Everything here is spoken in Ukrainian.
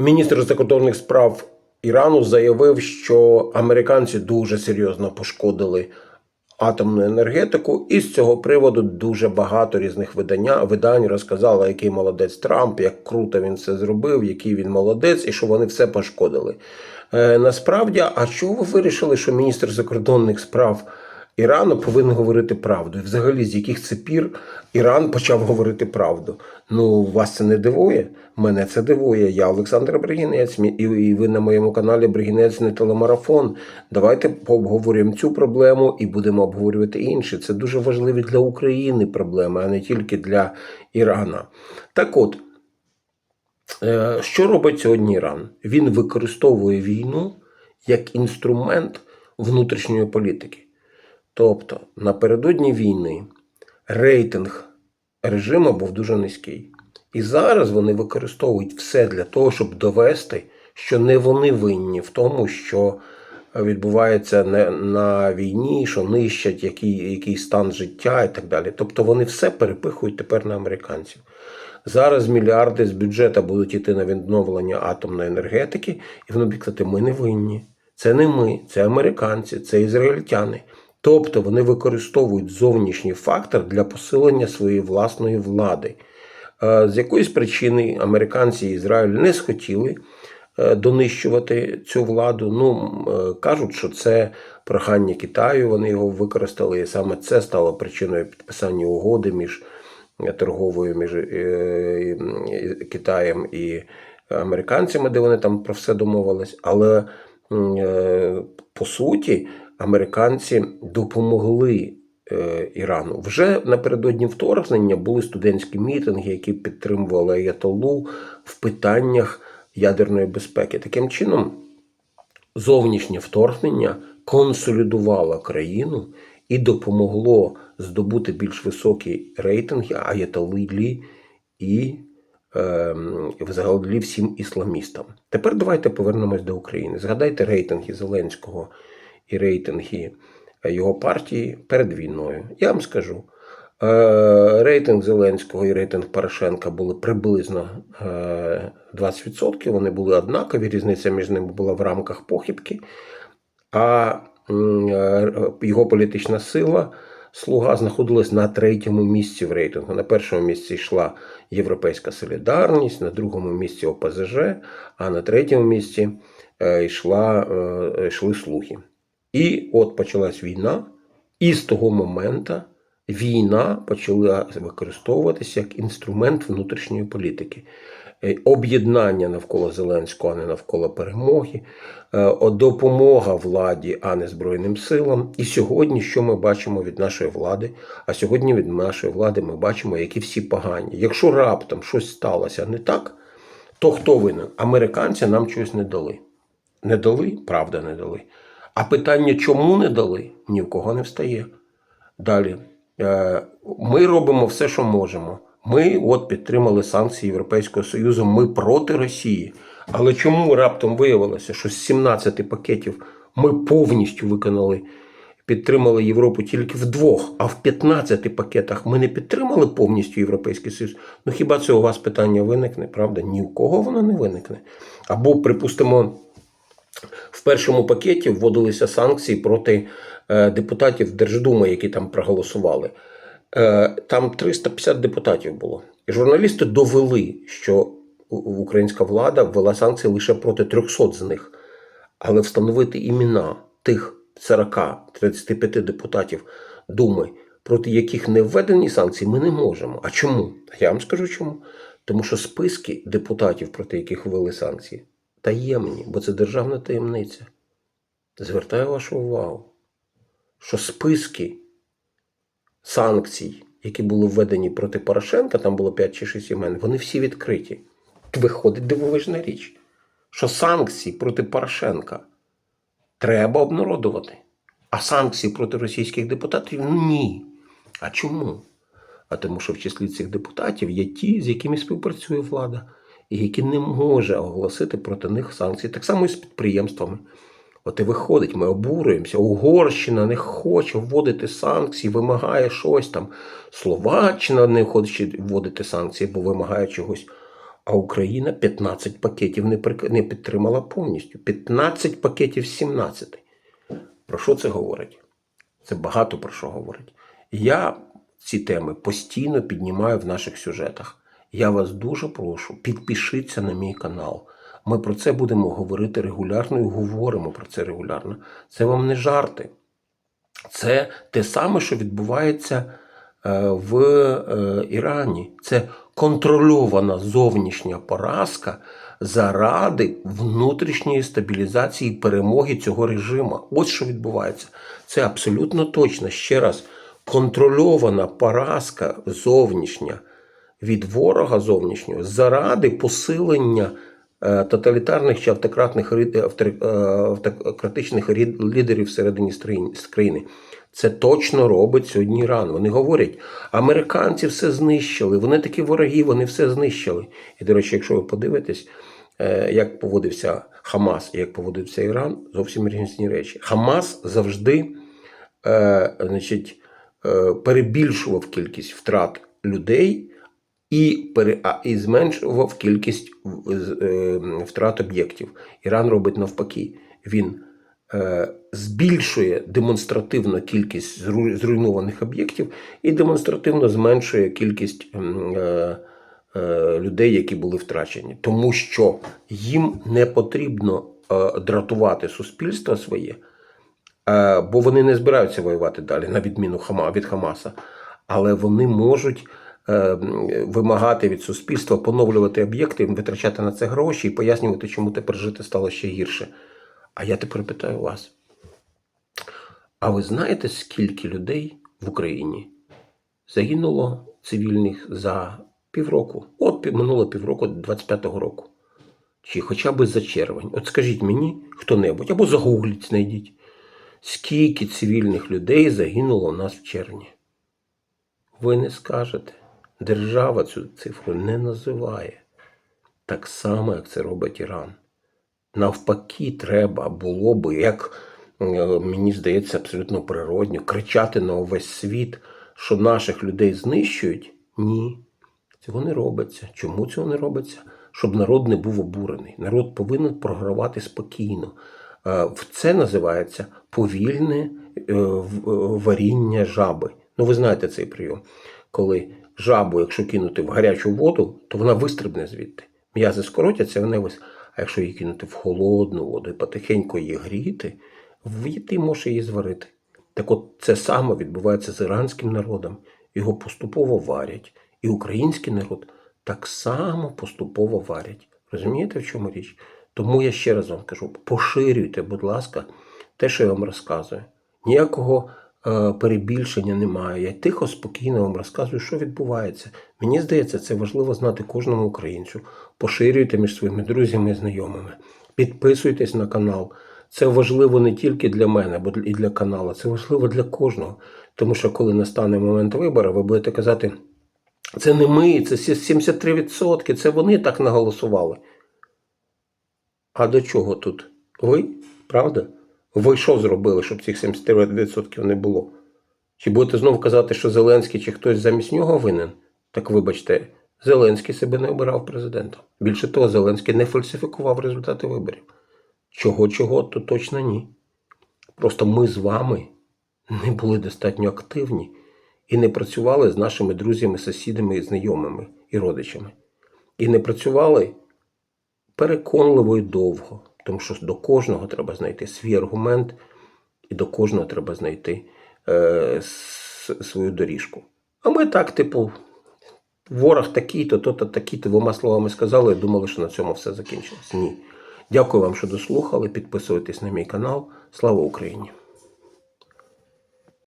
Міністр закордонних справ Ірану заявив, що американці дуже серйозно пошкодили атомну енергетику, і з цього приводу дуже багато різних видання, видань розказали, який молодець Трамп, як круто він це зробив, який він молодець, і що вони все пошкодили. Е, насправді, а чого ви вирішили, що міністр закордонних справ Ірану повинен говорити правду? І взагалі, з яких це пір Іран почав говорити правду? Ну, вас це не дивує? Мене це дивує. Я Олександр Бригінець, і, ви на моєму каналі Бригінець не телемарафон. Давайте пообговорюємо цю проблему і будемо обговорювати інші. Це дуже важливі для України проблеми, а не тільки для Ірана. Так от, Е, Що робить сьогодні Іран? Він використовує війну як інструмент внутрішньої політики. Тобто, напередодні війни рейтинг режиму був дуже низький. І зараз вони використовують все для того, щоб довести, що не вони винні в тому, що відбувається на війні, що нищать який, який стан життя і так далі. Тобто вони все перепихують тепер на американців. Зараз мільярди з бюджету будуть йти на відновлення атомної енергетики, і вони будуть казати, ми не винні. Це не ми, це американці, це ізраїльтяни. Тобто вони використовують зовнішній фактор для посилення своєї власної влади. Е, З якоїсь причини американці і Ізраїль не схотіли е, донищувати цю владу. Ну е, кажуть, що це прохання Китаю. Вони його використали, і саме це стало причиною підписання угоди між торговою між Китаєм і американцями, де вони там про все домовились. Але по суті, американці допомогли е, Ірану. Вже напередодні вторгнення були студентські мітинги, які підтримували Аятолу в питаннях ядерної безпеки. Таким чином, зовнішнє вторгнення консолідувало країну і допомогло здобути більш високі рейтинги Аятоллі і ем, взагалі всім ісламістам. Тепер давайте повернемось до України. Згадайте рейтинги Зеленського і рейтинги е, його партії перед війною. Я вам скажу. е, Рейтинг Зеленського і рейтинг Порошенка були приблизно е, 20%. Вони були однакові. Різниця між ними була в рамках похибки. А е, його політична сила Слуга знаходилась на третьому місці в рейтингу. На першому місці йшла Європейська Солідарність, на другому місці ОПЗЖ, а на третьому місці е, йшла, е, йшли слуги. І от почалась війна, і з того моменту війна почала використовуватися як інструмент внутрішньої політики. Е, Об'єднання навколо Зеленського, а не навколо перемоги, е, допомога владі, а не Збройним силам. І сьогодні, що ми бачимо від нашої влади? А сьогодні від нашої влади ми бачимо, які всі погані. Якщо раптом щось сталося не так, то хто винен? Американці нам щось не дали. Не дали, правда, не дали. А питання, чому не дали, ні в кого не встає. Далі. Е, Ми робимо все, що можемо. Ми от підтримали санкції Європейського Союзу. Ми проти Росії. Але чому раптом виявилося, що з 17 пакетів ми повністю виконали, підтримали Європу тільки в двох, а в 15 пакетах ми не підтримали повністю Європейський Союз? Ну хіба це у вас питання виникне? Правда? Ні у кого воно не виникне. Або, припустимо, в першому пакеті вводилися санкції проти е, депутатів Держдуми, які там проголосували. Е, Там 350 депутатів було. І журналісти довели, що українська влада ввела санкції лише проти 300 з них. Але встановити імена тих 40-35 депутатів Думи, проти яких не введені санкції, ми не можемо. А чому? Я вам скажу чому. Тому що списки депутатів, проти яких ввели санкції, таємні, бо це державна таємниця. Звертаю вашу увагу, що списки санкцій, які були введені проти Порошенка, там було 5 чи 6 імен, вони всі відкриті. Виходить дивовижна річ, що санкції проти Порошенка треба обнародувати, а санкції проти російських депутатів ні. А чому? А тому, що в числі цих депутатів є ті, з якими співпрацює влада, і які не може оголосити проти них санкції. Так само і з підприємствами. От і виходить, ми обурюємося. Угорщина не хоче вводити санкції, вимагає щось там. Словаччина не хоче вводити санкції, бо вимагає чогось. А Україна 15 пакетів не, не підтримала повністю. 15 пакетів 17. Про що це говорить? Це багато про що говорить. Я ці теми постійно піднімаю в наших сюжетах. Я вас дуже прошу, підпишіться на мій канал. Ми про це будемо говорити регулярно і говоримо про це регулярно. Це вам не жарти. Це те саме, що відбувається е, в е, Ірані. Це контрольована зовнішня поразка заради внутрішньої стабілізації і перемоги цього режиму. Ось що відбувається. Це абсолютно точно. Ще раз, контрольована поразка зовнішня від ворога зовнішнього заради посилення е, тоталітарних чи автократних е, автократичних лідерів всередині країни. Це точно робить сьогодні Іран. Вони говорять, американці все знищили, вони такі вороги, вони все знищили. І, до речі, якщо ви подивитесь, е, як поводився Хамас і як поводився Іран, зовсім різні речі. Хамас завжди значить, перебільшував кількість втрат людей і, і зменшував кількість е, втрат об'єктів. Іран робить навпаки. Він е, збільшує демонстративно кількість зру- зруйнованих об'єктів і демонстративно зменшує кількість е, людей, які були втрачені. Тому що їм не потрібно дратувати суспільство своє, бо вони не збираються воювати далі, на відміну від Хамаса. Але вони можуть вимагати від суспільства поновлювати об'єкти, витрачати на це гроші і пояснювати, чому тепер жити стало ще гірше. А я тепер питаю вас: а ви знаєте, скільки людей в Україні загинуло цивільних за півроку? От минуло півроку 25-го року. Чи хоча б за червень. От скажіть мені хто-небудь, або загугліть, знайдіть, скільки цивільних людей загинуло у нас в червні? Ви не скажете. Держава цю цифру не називає. Так само, як це робить Іран. Навпаки, треба було би, як е, мені здається, абсолютно природньо, кричати на увесь світ, що наших людей знищують. Ні, цього не робиться. Чому цього не робиться? Щоб народ не був обурений. Народ повинен програвати спокійно. Е, Це називається повільне е, варіння жаби. Ну, ви знаєте цей прийом. Коли жабу, якщо кинути в гарячу воду, то вона вистрибне звідти. М'язи скоротяться, вона вис... А якщо її кинути в холодну воду і потихеньку її гріти, ти можеш її зварити. Так от це саме відбувається з іранським народом. Його поступово варять. І український народ так само поступово варять. Розумієте, в чому річ? Тому я ще раз вам кажу: поширюйте, будь ласка, те, що я вам розказую. Ніякого перебільшення немає. Я тихо, спокійно вам розказую, що відбувається. Мені здається, це важливо знати кожному українцю. Поширюйте між своїми друзями і знайомими. Підписуйтесь на канал. Це важливо не тільки для мене, бо і для каналу, це важливо для кожного. Тому що коли настане момент вибору, ви будете казати, це не ми, це 73%, це вони так наголосували. А до чого тут? Ви? Правда? Ви що зробили, щоб цих 73% не було? Чи будете знову казати, що Зеленський чи хтось замість нього винен? Так вибачте, Зеленський себе не обирав президентом. Більше того, Зеленський не фальсифікував результати виборів. Чого, чого, то точно ні. Просто ми з вами не були достатньо активні і не працювали з нашими друзями, сусідами, знайомими і родичами. І не працювали переконливо і довго, тому що до кожного треба знайти свій аргумент, і до кожного треба знайти е, свою доріжку. А ми так, типу, ворог такий-то, то-то такий-то, двома словами сказали і думали, що на цьому все закінчилось. Ні. Дякую вам, що дослухали. Підписуйтесь на мій канал. Слава Україні!